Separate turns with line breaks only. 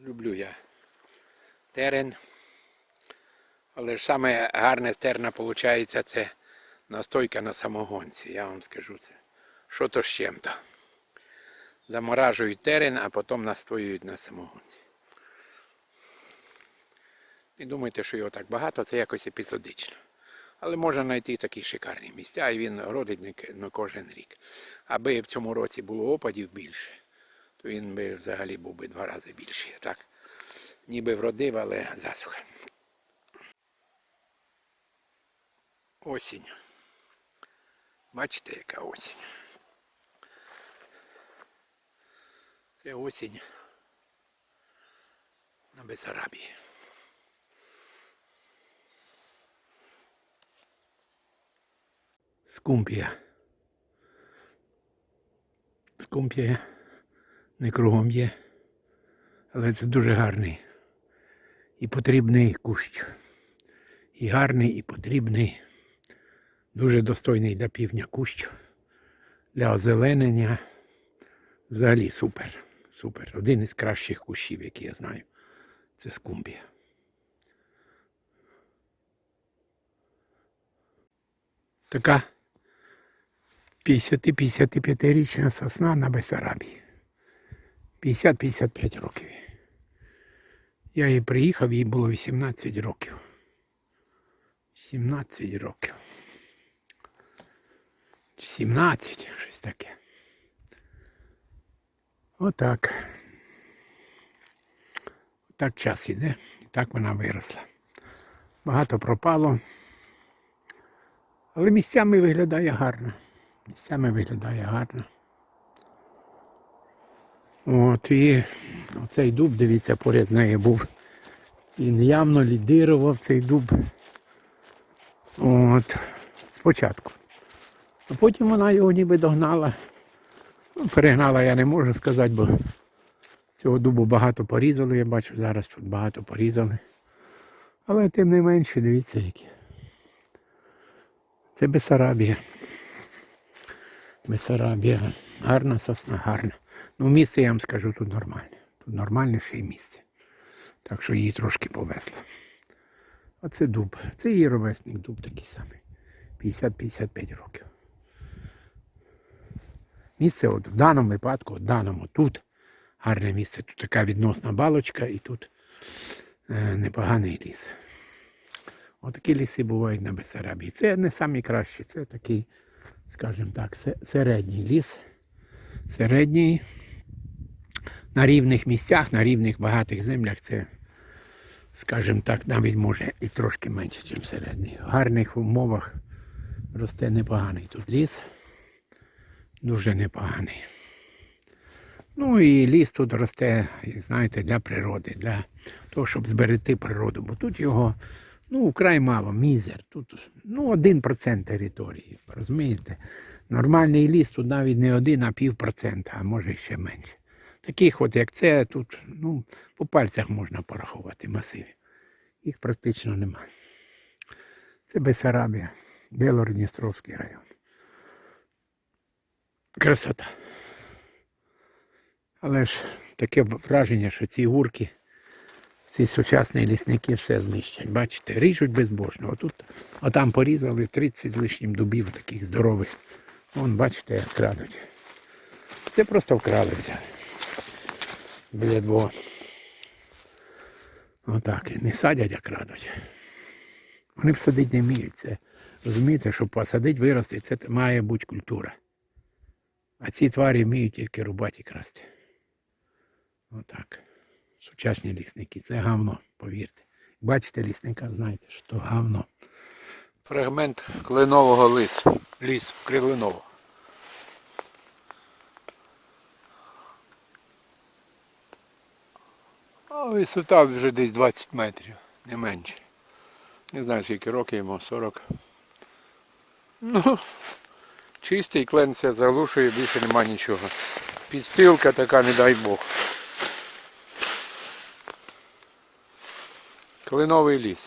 Люблю я терен. Але ж саме гарне з терна виходить це настойка на самогонці. Я вам скажу це. Що то з чим-то. Заморажують терен, а потім настоюють на самогонці. Не думайте, що його так багато, це якось епізодично. Але можна знайти такі шикарні місця, і він родить не кожен рік. Аби в цьому році було опадів більше, він би взагалі був би два рази більший. Так, ніби вродив, але засуха. Осінь. Бачите, яка осінь. Це осінь на Бесарабії. Скумпія. Скумпія не кругом є, але це дуже гарний і потрібний кущ. І гарний, і потрібний, дуже достойний для півдня кущ, для озеленення. Взагалі супер. Супер. Один із кращих кущів, які я знаю. Це скумбія. Така 50-55-річна сосна на Бесарабії. 50-55 років. Я її приїхав, їй було 18 років. 17 років. 17, щось таке. Отак. Так час іде, і так вона виросла. Багато пропало. Але місцями виглядає гарно. Місцями виглядає гарно. От і оцей дуб, дивіться, поряд з нею був. Він явно лідирував цей дуб. От, спочатку. А потім вона його ніби догнала. Ну, перегнала я не можу сказати, бо цього дубу багато порізали, я бачу, зараз тут багато порізали. Але тим не менше, дивіться які. Це Бесарабія. Бесарабія. Гарна сосна, гарна. Ну, місце я вам скажу тут нормальне. Тут нормальніше місце. Так що її трошки повезло. Оце дуб. Це її ровесник дуб такий самий. 50-55 років. Місце от в даному випадку, в даному тут гарне місце. Тут така відносна балочка і тут е, непоганий ліс. Отакі ліси бувають на Бесарабії. Це не самі кращі, це такий, скажімо так, середній ліс. Середній. На рівних місцях, на рівних багатих землях це, скажімо так, навіть може і трошки менше, ніж середній. В гарних умовах росте непоганий тут ліс. Дуже непоганий. Ну і ліс тут росте, знаєте, для природи, для того, щоб зберегти природу. Бо тут його ну, вкрай мало, мізер. Тут ну, 1% території. Розумієте? Нормальний ліс тут навіть не один, а пів процента, а може ще менше. Таких от, як це, тут ну, по пальцях можна порахувати масиві. Їх практично нема. Це Бесарабія, Білородністровський район. Красота. Але ж таке враження, що ці гурки, ці сучасні лісники все знищать. Бачите, ріжуть безбожно. Отут, там порізали 30 з лишнім дубів таких здорових. Вон, бачите, як крадуть. Це просто вкрали взяли. Біля двого. Отак. І не садять, а крадуть. Вони б садити не вміють. Це, розумієте, щоб посадити, вирости, це має бути культура. А ці тварі вміють тільки рубати і красти. Отак. Сучасні лісники. Це гавно, повірте. Бачите лісника, знаєте, що то гавно. Фрагмент кленового лісу. Ліс кленового. А висота вже десь 20 метрів, не менше. Не знаю, скільки років йому, 40. Ну, чистий клен це заглушує, більше нема нічого. Підстилка така, не дай Бог. Кленовий ліс.